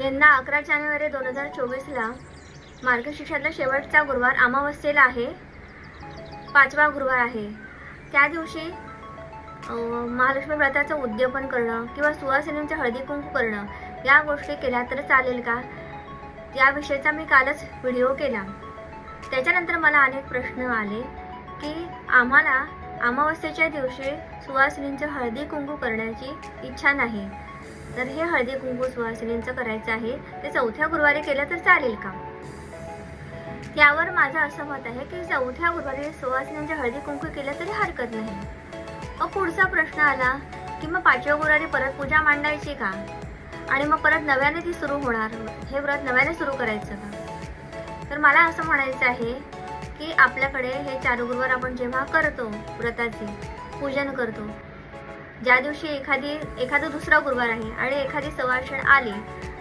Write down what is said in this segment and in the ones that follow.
यंदा अकरा जानेवारी दोन हजार चोवीसला मार्गशीर्षातला शेवटचा गुरुवार अमावस्येला आहे. पाचवा गुरुवार आहे. त्या दिवशी महालक्ष्मी व्रताचं उद्यापन करणं किंवा सुवासिनींचं हळदी कुंकू करणं या गोष्टी केल्या तर चालेल का? याविषयीचा मी कालच व्हिडिओ केला. त्याच्यानंतर मला अनेक प्रश्न आले की आम्हाला अमावस्येच्या दिवशी सुवासिनींचं हळदी कुंकू करण्याची इच्छा नाही. तर हे हळदी कुंकू सुवासिनींचं करायचं आहे. ते चौथ्या गुरुवारी केलं तर चालेल का? यावर माझं असं मत आहे की चौथ्या गुरुवारी सुवासिनींच्या हळदी कुंकू केलं तरी हरकत नाही. मग पुढचा प्रश्न आला की मग पाचव्या गुरुवारी परत पूजा मांडायची का? आणि मग परत नव्याने ती सुरू होणार? हे व्रत नव्याने सुरू करायचं का? तर मला असं म्हणायचं आहे की आपल्याकडे हे चार गुरुवार आपण जेव्हा करतो व्रताचे पूजन करतो ज्या दिवशी एखादी एखादा दुसरा गुरुवार आहे आणि एखादी सवाषण आली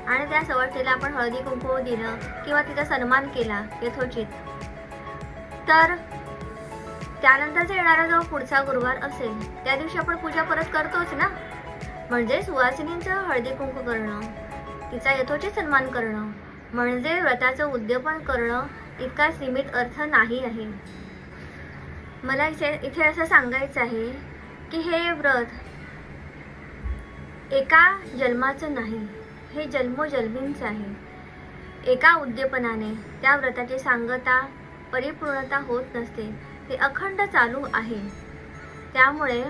आणि त्या सवासणीला आपण हळदी कुंकू दिलं किंवा तिचा सन्मान केला यथोचित. तर त्यानंतरचा येणारा जो पुढचा गुरुवार असेल त्या दिवशी आपण पूजा परत करतोच ना? म्हणजे सुवासिनींचं हळदी कुंकू करणं तिचा यथोचित सन्मान करणं म्हणजे व्रताचं उद्यापन करणं इतका सीमित अर्थ नाही आहे. मला इथे इथे असं सांगायचं आहे की हे व्रत एका जन्माचं नाही हे जन्मोजन्मींचं आहे. एका उद्यापनाने त्या व्रताची सांगता परिपूर्णता होत नसते ते अखंड चालू आहे. त्यामुळे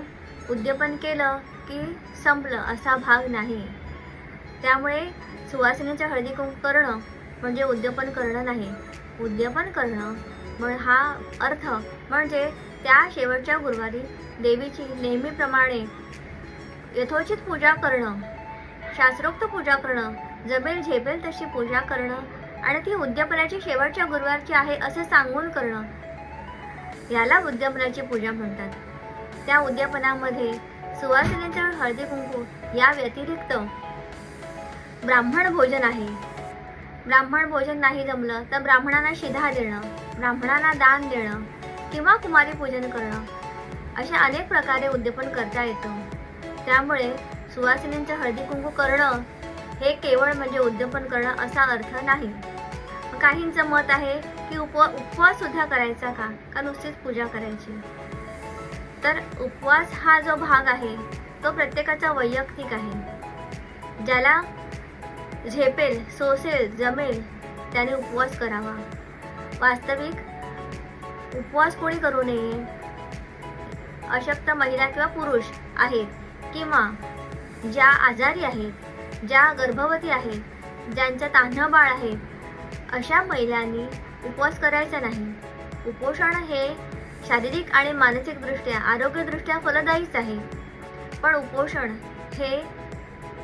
उद्यापन केलं की संपलं असा भाग नाही. त्यामुळे सुवासिनीच्या हळदीकुंक करणं म्हणजे उद्यापन करणं नाही. उद्यापन करणं म्हण हा अर्थ म्हणजे त्या शेवटच्या गुरुवारी देवीची नेहमीप्रमाणे यथोचित पूजा करणं शास्त्रोक्त पूजा करणं जमेल झेपेल तशी पूजा करणं आणि ती उद्यापनाची शेवटच्या गुरुवारची आहे असं सांगून करणं. याला उद्यापनाची पूजा म्हणतात. त्या उद्यापनामध्ये सुवासिनीचं हळदी कुंकू या व्यतिरिक्त ब्राह्मण भोजन आहे. ब्राह्मण भोजन नाही जमलं तर ब्राह्मणांना शिधा देणं ब्राह्मणांना दान देणं किंवा कुमारी पूजन करणं अशा अनेक प्रकारे उद्यापन करता येतं. त्यामुळे सुवासिनींचं हळदी कुंकू करणं हे केवळ म्हणजे उद्यापन करणं असा अर्थ नाही. काहींचं मत आहे की उपवा उपवास सुद्धा करायचा का? का नुसतीच पूजा करायची? तर उपवास हा जो भाग आहे तो प्रत्येकाचा वैयक्तिक आहे. ज्याला झेपेल सोसेल जमेल त्याने उपवास करावा. वास्तविक उपवास कोणी करू नये? अशक्त महिला किंवा पुरुष आहेत. किंवा ज्या आजारी आहेत ज्या गर्भवती आहेत ज्यांच्या तान्ह बाळ आहे अशा महिलांनी उपवास करायचा नाही. उपोषण हे शारीरिक आणि मानसिकदृष्ट्या आरोग्यदृष्ट्या फलदायीच आहे. पण उपोषण हे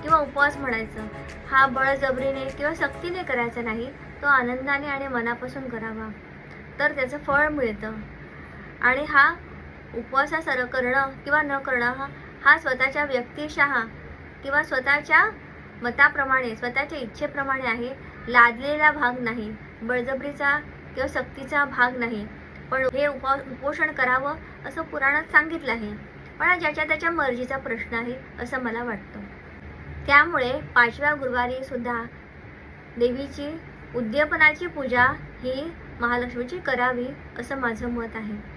किंवा उपवास म्हणायचं हा बळजबरीने किंवा सक्तीने करायचा नाही तो आनंदाने आणि मनापासून करावा. तर त्याचं फळ मिळतं. आणि हा उपवासासर करणं किंवा न करणं हा हा स्वतःच्या व्यक्तिशः किंवा स्वतःच्या मताप्रमाणे स्वतःच्या इच्छेप्रमाणे आहे लादलेला भाग नाही बळजबरीचा किंवा सक्तीचा भाग नाही. पण हे उपा उपोषण करावं असं पुराणात सांगितलं आहे. पण हा ज्याच्या त्याच्या मर्जीचा प्रश्न आहे असं मला वाटतं. त्यामुळे पाचव्या गुरुवारी सुद्धा देवीची उद्यापनाची पूजा ही महालक्ष्मीची करावी असं माझं मत आहे.